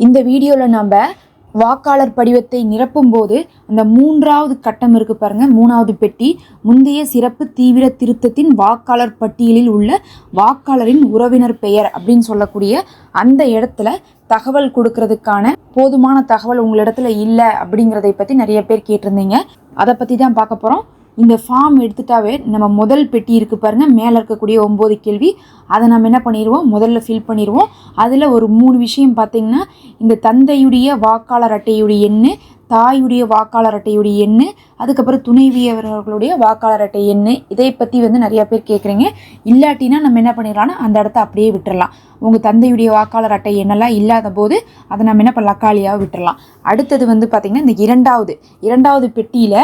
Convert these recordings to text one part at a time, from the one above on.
இந்த வீடியோவில் நம்ம வாக்காளர் படிவத்தை நிரப்பும்போது அந்த மூன்றாவது கட்டம் இருக்குது பாருங்கள் மூணாவது பெட்டி. முந்தைய சிறப்பு தீவிர திருத்தத்தின் வாக்காளர் பட்டியலில் உள்ள வாக்காளரின் உறவினர் பெயர் அப்படின்னு சொல்லக்கூடிய அந்த இடத்துல தகவல் கொடுக்கறதுக்கான போதுமான தகவல் உங்களிடத்துல இல்லை அப்படிங்கிறதை பற்றி நிறைய பேர் கேட்டிருந்தீங்க. அதை பற்றி தான் பார்க்க போகிறோம் இந்த ஃபார்ம் எடுத்துட்டாவே நம்ம முதல் பெட்டி இருக்குது பாருங்கள் மேலே இருக்கக்கூடிய ஒம்பது கேள்வி. அதை நம்ம என்ன பண்ணிடுவோம் முதல்ல ஃபில் பண்ணிடுவோம் அதில் ஒரு மூணு விஷயம் பார்த்தீங்கன்னா இந்த தந்தையுடைய வாக்காளர் அட்டையுடைய எண்ணு தாயுடைய வாக்காளர் அட்டையுடைய எண்ணு அதுக்கப்புறம் துணைவியவர்களுடைய வாக்காளர் அட்டை எண்ணு. இதை பற்றி வந்து நிறையா பேர் கேட்குறீங்க இல்லாட்டினா நம்ம என்ன பண்ணிடலாம்னா அந்த இடத்த அப்படியே விட்டுறலாம். உங்கள் தந்தையுடைய வாக்காளர் அட்டை எண்ணெல்லாம் இல்லாத போது அதை நம்ம என்ன பண்ணலாம்? காலியாக விட்டுறலாம். அடுத்தது வந்து பார்த்திங்கன்னா இந்த இரண்டாவது இரண்டாவது பெட்டியில்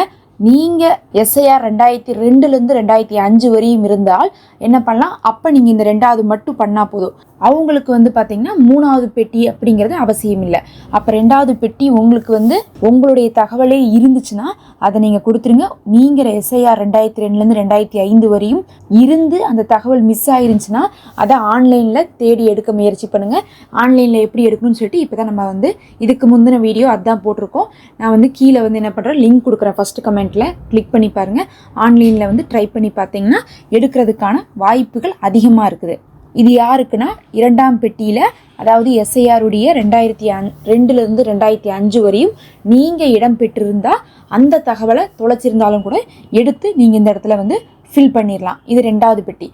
நீங்கள் எஸ்ஐஆர் ரெண்டாயிரத்தி ரெண்டுலேருந்து ரெண்டாயிரத்தி அஞ்சு வரையும் இருந்தால் என்ன பண்ணலாம்? அப்போ நீங்கள் இந்த ரெண்டாவது மட்டும் பண்ணால் போதும். அவங்களுக்கு வந்து பார்த்திங்கன்னா மூணாவது பெட்டி அப்படிங்கிறது அவசியம் இல்லை. அப்போ ரெண்டாவது பெட்டி உங்களுக்கு வந்து உங்களுடைய தகவலே இருந்துச்சுன்னா அதை நீங்கள் கொடுத்துருங்க. நீங்கள் எஸ்ஐஆர் ரெண்டாயிரத்தி ரெண்டுலேருந்து ரெண்டாயிரத்தி ஐந்து வரையும் இருந்து அந்த தகவல் மிஸ் ஆயிருந்துச்சுன்னா அதை ஆன்லைனில் தேடி எடுக்க முயற்சி பண்ணுங்கள் ஆன்லைனில் எப்படி எடுக்கணும்னு சொல்லிட்டு இப்போ தான் நம்ம வந்து இதுக்கு முந்தின வீடியோ அதுதான் போட்டிருக்கோம். நான் வந்து கீழே வந்து என்ன பண்ணுறேன் லிங்க் கொடுக்குறேன் ஃபஸ்ட்டு கமெண்ட்டில் கிளிக் பண்ணி பாருங்கள் ஆன்லைனில் வந்து ட்ரை பண்ணி பார்த்தீங்கன்னா எடுக்கிறதுக்கான வாய்ப்புகள் அதிகமாக இருக்குது. இது யாருக்குன்னா இரண்டாம் பெட்டியில் அதாவது எஸ்ஐஆருடைய ரெண்டாயிரத்தி அஞ் ரெண்டுலேருந்து ரெண்டாயிரத்தி அஞ்சு வரையும் நீங்கள் இடம் பெற்றிருந்தால் அந்த தகவலை தொலைச்சிருந்தாலும் கூட எடுத்து நீங்கள் இந்த இடத்துல வந்து ஃபில் பண்ணிடலாம் இது ரெண்டாவது பெட்டி.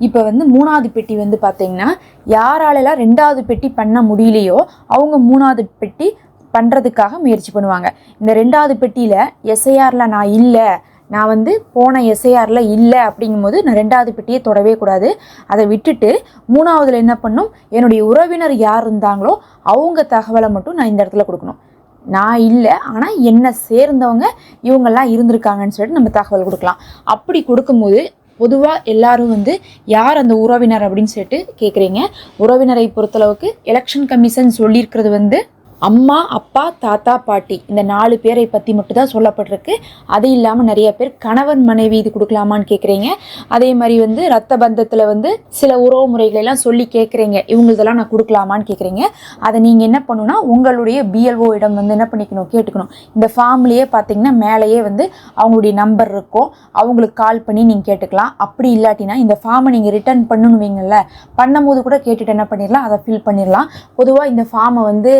இப்போ வந்து மூணாவது பெட்டி வந்து பார்த்தீங்கன்னா யாராலெல்லாம் ரெண்டாவது பெட்டி பண்ண முடியலையோ அவங்க மூணாவது பெட்டி பண்ணுறதுக்காக முயற்சி பண்ணுவாங்க. இந்த ரெண்டாவது பெட்டியில் எஸ்ஐஆரில் நான் இல்லை நான் வந்து போன எஸ்ஐஆரில் இல்லை அப்படிங்கும்போது நான் ரெண்டாவது பெட்டியை தொடவே கூடாது. அதை விட்டுட்டு மூணாவதில் என்ன பண்ணும்? என்னுடைய உறவினர் யார் இருந்தாங்களோ அவங்க தகவலை மட்டும் நான் இந்த இடத்துல கொடுக்கணும். நான் இல்லை ஆனால் என்னை சேர்ந்தவங்க இவங்கெல்லாம் இருந்திருக்காங்கன்னு சொல்லிட்டு நம்ம தகவல் கொடுக்கலாம். அப்படி கொடுக்கும்போது பொதுவாக எல்லாரும் வந்து யார் அந்த உறவினர் அப்படின்னு சொல்லிட்டு கேட்குறீங்க உறவினரை பொறுத்தளவுக்கு எலெக்ஷன் கமிஷன் சொல்லியிருக்கிறது வந்து அம்மா அப்பா தாத்தா பாட்டி இந்த நாலு பேரை பற்றி மட்டும் தான் சொல்லப்பட்டிருக்கு. அது இல்லாமல் நிறைய பேர் கணவன் மனைவி இது கொடுக்கலாமான்னு கேட்குறீங்க அதே மாதிரி வந்து ரத்த பந்தத்தில் வந்து சில உறவு முறைகளெல்லாம் சொல்லி கேட்குறீங்க இவங்களதெல்லாம் நான் கொடுக்கலாமான்னு கேட்குறீங்க அதை நீங்கள் என்ன பண்ணணும்னா உங்களுடைய பிஎல்ஓ இடம் வந்து என்ன பண்ணிக்கணும் கேட்டுக்கணும். இந்த ஃபார்ம்லேயே பார்த்தீங்கன்னா மேலேயே வந்து அவங்களுடைய நம்பர் இருக்கும். அவங்களுக்கு கால் பண்ணி நீங்கள் கேட்டுக்கலாம். அப்படி இல்லாட்டினா இந்த ஃபார்மை நீங்கள் ரிட்டர்ன் பண்ணணுவீங்கள்ல பண்ணும்போது கூட கேட்டுட்டு என்ன பண்ணிடலாம் அதை ஃபில் பண்ணிடலாம் பொதுவாக இந்த ஃபார்மை வந்து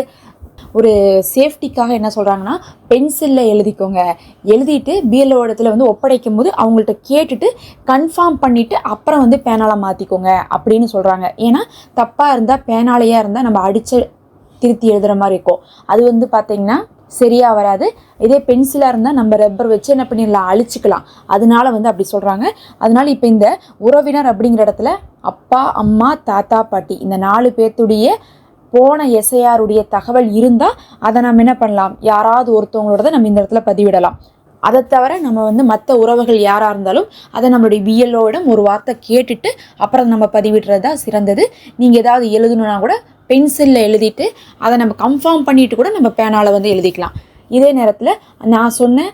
ஒரு சேஃப்டிக்காக என்ன சொல்கிறாங்கன்னா பென்சிலில் எழுதிக்கோங்க. எழுதிட்டு பிஎல்ஓ இடத்துல வந்து ஒப்படைக்கும் போது அவங்கள்ட்ட கேட்டுட்டு கன்ஃபார்ம் பண்ணிவிட்டு அப்புறம் வந்து பேனாலை மாற்றிக்கோங்க அப்படின்னு சொல்கிறாங்க ஏன்னா தப்பாக இருந்தால் பேனாலையாக இருந்தால் நம்ம அடித்து திருத்தி எழுதுகிற மாதிரி இருக்கும். அது வந்து பார்த்திங்கன்னா சரியாக வராது. இதே பென்சிலாக இருந்தால் நம்ம ரப்பர் வச்சு என்ன பண்ணிடலாம் அழிச்சிக்கலாம். அதனால வந்து அப்படி சொல்கிறாங்க அதனால் இப்போ இந்த உறவினர் அப்படிங்கிற இடத்துல அப்பா அம்மா தாத்தா பாட்டி இந்த நாலு பேர்த்துடைய போன எஸ்ஐஆருடைய தகவல் இருந்தால் அதை நம்ம என்ன பண்ணலாம்? யாராவது ஒருத்தவங்களோட நம்ம இந்த இடத்துல பதிவிடலாம். அதை தவிர நம்ம வந்து மற்ற உறவுகள் யாராக இருந்தாலும் அதை நம்மளுடைய பிஎல்ஓவிடம் ஒரு வார்த்தை கேட்டுட்டு அப்புறம் நம்ம பதிவிடுறது தான் சிறந்தது. நீங்கள் ஏதாவது எழுதணுன்னா கூட பென்சிலில் எழுதிட்டு அதை நம்ம கன்ஃபார்ம் பண்ணிட்டு கூட நம்ம பேனால் வந்து எழுதிக்கலாம். இதே நேரத்தில் நான் சொன்ன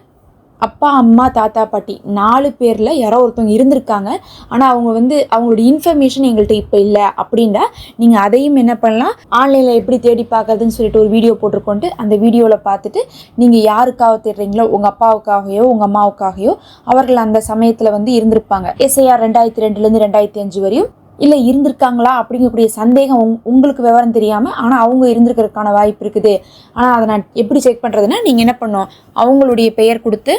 அப்பா அம்மா தாத்தா பாட்டி நாலு பேரில் யாரோ ஒருத்தவங்க இருந்திருக்காங்க. ஆனால் அவங்க வந்து அவங்களோட இன்ஃபர்மேஷன் எங்கள்கிட்ட இப்போ இல்லை அப்படின்னா நீங்கள் அதையும் என்ன பண்ணலாம்? ஆன்லைனில் எப்படி தேடி பார்க்கறதுன்னு சொல்லிட்டு ஒரு வீடியோ போட்டிருக்கோன்ட்டு அந்த வீடியோவில் பார்த்துட்டு நீங்கள் யாருக்காக தேடுறீங்களோ உங்கள் அப்பாவுக்காகவோ உங்கள் அம்மாவுக்காகவோ அவர்கள் அந்த சமயத்தில் வந்து இருந்திருப்பாங்க. எஸ்ஐஆர் ரெண்டாயிரத்தி ரெண்டுலேருந்து ரெண்டாயிரத்தி அஞ்சு வரையும் இல்லை இருந்திருக்காங்களா அப்படிங்கக்கூடிய சந்தேகம் உங் உங்களுக்கு விவரம் தெரியாமல் ஆனால் அவங்க இருந்திருக்கிறதுக்கான வாய்ப்பு இருக்குது. ஆனால் அதை நான் எப்படி செக் பண்ணுறதுன்னா நீங்கள் என்ன பண்ணோம் அவங்களுடைய பெயர் கொடுத்து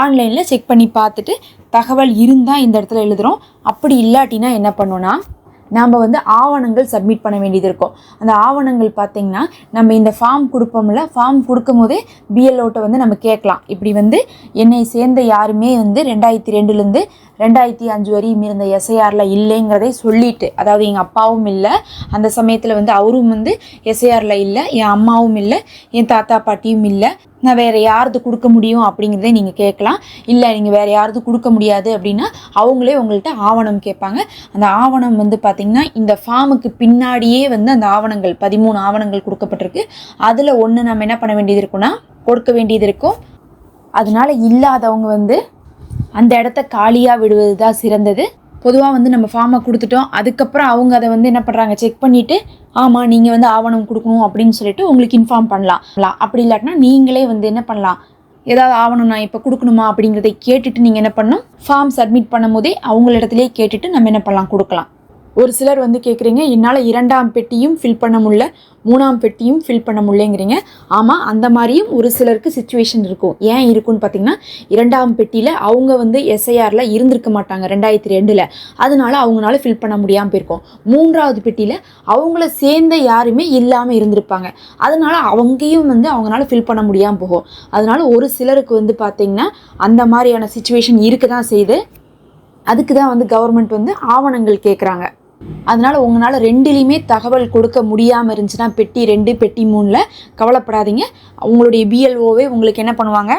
ஆன்லைனில் செக் பண்ணி பார்த்துட்டு தகவல் இருந்தால் இந்த இடத்துல எழுதுகிறோம் அப்படி இல்லாட்டினா என்ன பண்ணோன்னா நாம் வந்து ஆவணங்கள் சப்மிட் பண்ண வேண்டியது இருக்கும். அந்த ஆவணங்கள் பார்த்திங்கன்னா நம்ம இந்த ஃபார்ம் கொடுப்போம்ல ஃபார்ம் கொடுக்கும் போதே பிஎல்ஓட்ட வந்து நம்ம கேட்கலாம். இப்படி வந்து என்னை சேர்ந்த யாருமே வந்து ரெண்டாயிரத்தி ரெண்டுலேருந்து ரெண்டாயிரத்தி அஞ்சு வரையும் இருந்த எஸ்ஐஆரில் இல்லைங்கிறதை சொல்லிட்டு அதாவது எங்கள் அப்பாவும் இல்லை அந்த சமயத்தில் வந்து அவரும் வந்து எஸ்ஐஆரில் இல்லை என் அம்மாவும் இல்லை என் தாத்தா பாட்டியும் இல்லை நான் வேறு யாரது கொடுக்க முடியும் அப்படிங்கிறத நீங்கள் கேட்கலாம். இல்லை நீங்கள் வேறு யாரது கொடுக்க முடியாது அப்படின்னா அவங்களே உங்கள்கிட்ட ஆவணம் கேட்பாங்க. அந்த ஆவணம் வந்து பார்த்திங்கன்னா இந்த ஃபார்முக்கு பின்னாடியே வந்து அந்த ஆவணங்கள் பதிமூணு ஆவணங்கள் கொடுக்கப்பட்டிருக்கு. அதில் ஒன்று நம்ம என்ன பண்ண வேண்டியது இருக்குன்னா கொடுக்க வேண்டியது இருக்கும். அதனால இல்லாதவங்க வந்து அந்த இடத்த காலியாக விடுவது தான் சிறந்தது. பொதுவாக வந்து நம்ம ஃபார்மை கொடுத்துட்டோம். அதுக்கப்புறம் அவங்க அதை வந்து என்ன பண்ணுறாங்க செக் பண்ணிவிட்டு ஆமாம் நீங்கள் வந்து ஆவணம் கொடுக்கணும் அப்படின்னு சொல்லிட்டு உங்களுக்கு இன்ஃபார்ம் பண்ணலாம். அப்படி இல்லாட்டினா நீங்களே வந்து என்ன பண்ணலாம்? ஏதாவது ஆவணம் நான் இப்போ கொடுக்கணுமா அப்படிங்கிறதை கேட்டுட்டு நீங்கள் என்ன பண்ணணும்? ஃபார்ம் சப்மிட் பண்ணும்போதே அவங்களிடத்துலேயே கேட்டுட்டு நம்ம என்ன பண்ணலாம்? கொடுக்கலாம். ஒரு சிலர் வந்து கேட்குறீங்க என்னால் இரண்டாம் பெட்டியும் ஃபில் பண்ண முடியல மூணாம் பெட்டியும் ஃபில் பண்ண முடியலங்கிறீங்க. ஆமாம் அந்த மாதிரியும் ஒரு சிலருக்கு சுச்சுவேஷன் இருக்கும். ஏன் இருக்குன்னு பார்த்தீங்கன்னா இரண்டாம் பெட்டியில் அவங்க வந்து எஸ்ஐஆரில் இருந்திருக்க மாட்டாங்க ரெண்டாயிரத்தி ரெண்டில். அதனால அவங்களால ஃபில் பண்ண முடியாமல் போயிருக்கோம். மூன்றாவது பெட்டியில் அவங்கள சேர்ந்த யாருமே இல்லாமல் இருந்திருப்பாங்க. அதனால அவங்கேயும் வந்து அவங்களால ஃபில் பண்ண முடியாமல் போகும். அதனால ஒரு சிலருக்கு வந்து பார்த்தீங்கன்னா அந்த மாதிரியான சுச்சுவேஷன் இருக்க தான் செய்யுது. அதுக்கு தான் வந்து கவர்மெண்ட் வந்து ஆவணங்கள் கேட்குறாங்க அதனால் உங்களால் ரெண்டுலேயுமே தகவல் கொடுக்க முடியாமல் இருந்துச்சுன்னா பெட்டி ரெண்டு பெட்டி மூணில் கவலைப்படாதீங்க. உங்களுடைய பிஎல்ஓவே உங்களுக்கு என்ன பண்ணுவாங்க?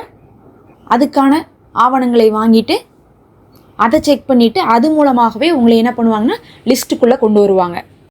அதுக்கான ஆவணங்களை வாங்கிட்டு அதை செக் பண்ணிவிட்டு அது மூலமாகவே உங்களை என்ன பண்ணுவாங்கன்னா லிஸ்ட்டுக்குள்ளே கொண்டு வருவாங்க.